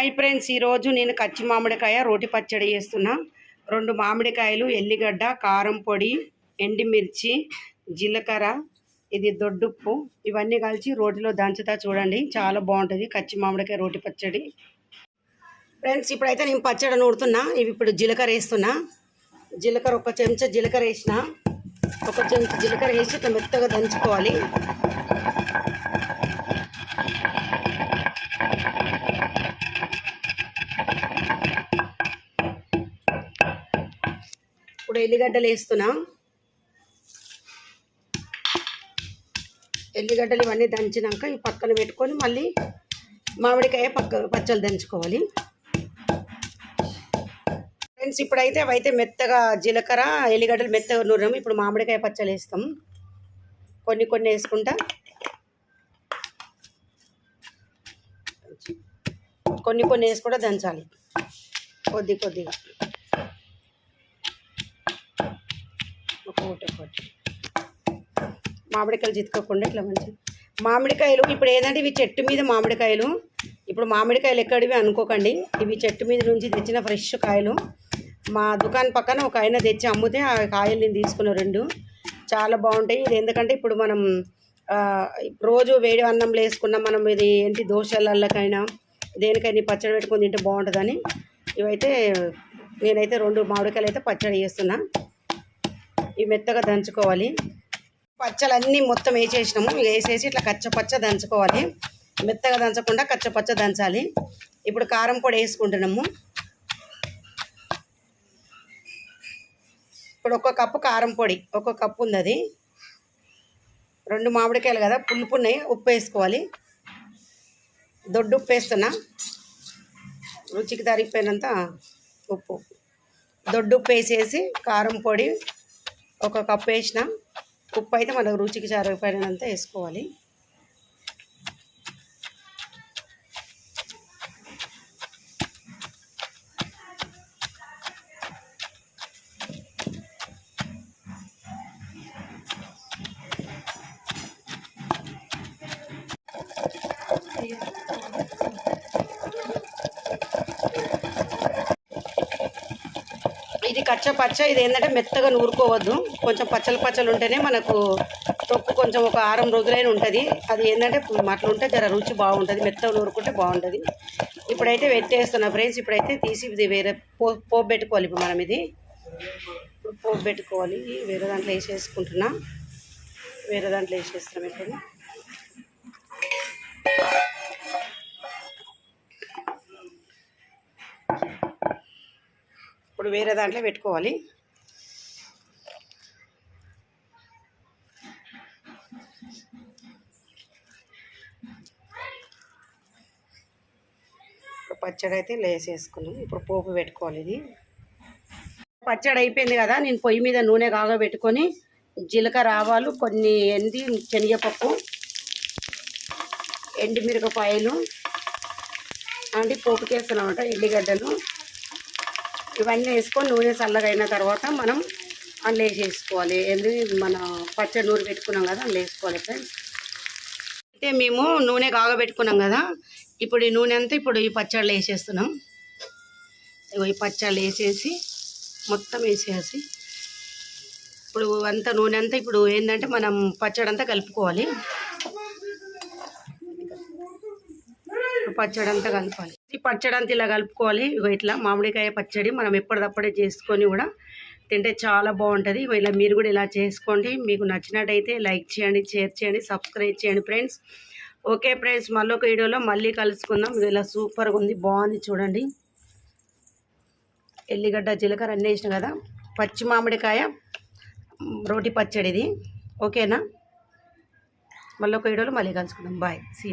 Hi friends ఈరోజు నేను కచ్చి మామిడికాయ రోటి పచ్చడి చేస్తున్నా. రెండు మామిడికాయలు ఎల్లిగడ్డ కారం పొడి ఎండిమిర్చి జీలకర్ర ఇది దొడ్డుప్పు. ఇవన్నీ కలిసి రోటిలో దంచుతా చూడండి. చాలా బాగుంటుంది కచ్చి మామిడికాయ రోటి పచ్చడి. ఫ్రెండ్స్ ఇప్పుడైతే నేను పచ్చడి నూడుతున్నా ఇవి ఇప్పుడు జీలకర్ర వేస్తున్నా. జీలకర్ర ఒక చెంచా జీలకర్ర వేసిన. ఒక చెంచా జీలకర్ర వేసి ఇట్లా మెత్తగా దంచుకోవాలి. ఇప్పుడు ఎల్లిగడ్డలు వేస్తున్నా. ఎల్లిగడ్డలు ఇవన్నీ దంచినాక ఈ పక్కన పెట్టుకొని మళ్ళీ మామిడికాయ పక్క పచ్చలు దంచుకోవాలి. ఫ్రెండ్స్ ఇప్పుడైతే అవైతే మెత్తగా జీలకర్ర ఎల్లిగడ్డలు మెత్తగా నూరాము ఇప్పుడు మామిడికాయ పచ్చలు వేస్తాం. కొన్ని కొన్ని వేసుకుంటా. కొన్ని కొన్ని వేసుకుంటా దంచాలి. కొద్ది కొద్దిగా. ఒకటి మామిడికాయలు చితకకుండా ఇట్లా మంచి మామిడికాయలు ఇప్పుడు ఏంటంటే ఇవి చెట్టు మీద మామిడికాయలు ఇప్పుడు మామిడికాయలు ఎక్కడివి అనుకోకండి. ఇవి చెట్టు మీద నుంచి తెచ్చిన ఫ్రెష్ కాయలు. మా దుకాణం పక్కన ఒక ఆయన తెచ్చి అమ్మితే ఆ కాయలు నేను తీసుకున్న రెండు. చాలా బాగుంటాయి. ఇది ఎందుకంటే ఇప్పుడు మనం రోజు వేడి అన్నంలో వేసుకున్నాం మనం ఇది ఏంటి దోశలకైనా దేనికైనా పచ్చడి పెట్టుకొని తింటే బాగుంటుందని. ఇవైతే నేనైతే రెండు మామిడికాయలు అయితే పచ్చడి చేస్తున్నా. ఇవి మెత్తగా దంచుకోవాలి. పచ్చలన్నీ మొత్తం వేసేసినాము. వేసేసి ఇట్లా కచ్చపచ్చ దంచుకోవాలి. మెత్తగా దంచకుండా కచ్చపచ్చ దంచాలి. ఇప్పుడు కారం పొడి వేసుకుంటున్నాము. ఇప్పుడు ఒక కప్పు కారం పొడి ఒక కప్పు ఉంది అది. రెండు మామిడికాయలు కదా పులుపు ఉన్నాయి ఉప్పు వేసుకోవాలి. దొడ్డు ఉప్పు వేస్తున్నా. రుచికి తరిగిపోయినంత ఉప్పు. దొడ్డు ఉప్పు వేసేసి కారం పొడి ఒక కప్పు వేసిన ఉప్పు అయితే మనకు రుచికి సరిపడినంత వేసుకోవాలి. కచ్చ పచ్చ ఇది ఏంటంటే మెత్తగా నూరుకోవద్దు. కొంచెం పచ్చలు పచ్చలు ఉంటేనే మనకు తొక్కు కొంచెం ఒక ఆరం రోజులైన ఉంటుంది. అది ఏంటంటే అట్లా ఉంటే జర రుచి బాగుంటుంది. మెత్తగా నూరుకుంటే బాగుంటుంది. ఇప్పుడైతే పెట్టేస్తున్నా ఫ్రెండ్స్. ఇప్పుడైతే తీసి ఇది వేరే పో పోపు పెట్టుకోవాలి ఇప్పుడు మనం ఇది. ఇప్పుడు పోపు పెట్టుకోవాలి. వేరే దాంట్లో వేసేసుకుంటున్నా. వేరే దాంట్లో వేసేస్తున్నాం ఇప్పుడు. ఇప్పుడు వేరే దాంట్లో పెట్టుకోవాలి. పచ్చడి అయితే లేసేసుకున్నాం. ఇప్పుడు పోపు పెట్టుకోవాలి ఇది. పచ్చడి అయిపోయింది కదా నేను పొయ్యి మీద నూనె కాగబెట్టుకొని జీలకర్ర ఆవాలు కొన్ని ఎండి శనగపప్పు ఎండి మిరపకాయలు అంటే పోపుకేస్తున్నామంట ఎల్లిగడ్డలు. ఇవన్నీ వేసుకొని నూనె చల్లగైన తర్వాత మనం అందులో వేసేసుకోవాలి. ఎందుకు? మన పచ్చడి నూనె పెట్టుకున్నాం కదా అందులో వేసుకోవాలి ఫ్రెండ్స్ అయితే మేము నూనె కాగబెట్టుకున్నాం కదా ఇప్పుడు ఈ నూనె అంతా ఇప్పుడు ఈ పచ్చళ్ళు వేసేస్తున్నాం. ఇగో ఈ పచ్చళ్ళు వేసేసి మొత్తం వేసేసి ఇప్పుడు అంత నూనె అంతా ఇప్పుడు ఏంటంటే మనం పచ్చడి అంతా కలుపుకోవాలి. పచ్చడి అంతా కలపాలి. ఈ పచ్చడి అంతా ఇలా కలుపుకోవాలి. ఇగో ఇట్లా మామిడికాయ పచ్చడి మనం ఎప్పటిదప్పుడే చేసుకొని కూడా తింటే చాలా బాగుంటుంది. ఇగో ఇలా మీరు కూడా ఇలా చేసుకోండి. మీకు నచ్చినట్టయితే లైక్ చేయండి షేర్ చేయండి సబ్స్క్రైబ్ చేయండి ఫ్రెండ్స్. ఓకే ఫ్రెండ్స్ మళ్ళీ ఒక వీడియోలో మళ్ళీ కలుసుకుందాం. ఇది ఇలా సూపర్గా ఉంది బాగుంది చూడండి. ఎల్లిగడ్డ జీలకర్ర అన్నీ వేసిన కదా పచ్చి మామిడికాయ రోటి పచ్చడి ఇది ఓకేనా? మళ్ళీ ఒక వీడియోలో మళ్ళీ కలుసుకుందాం. బాయ్. సీ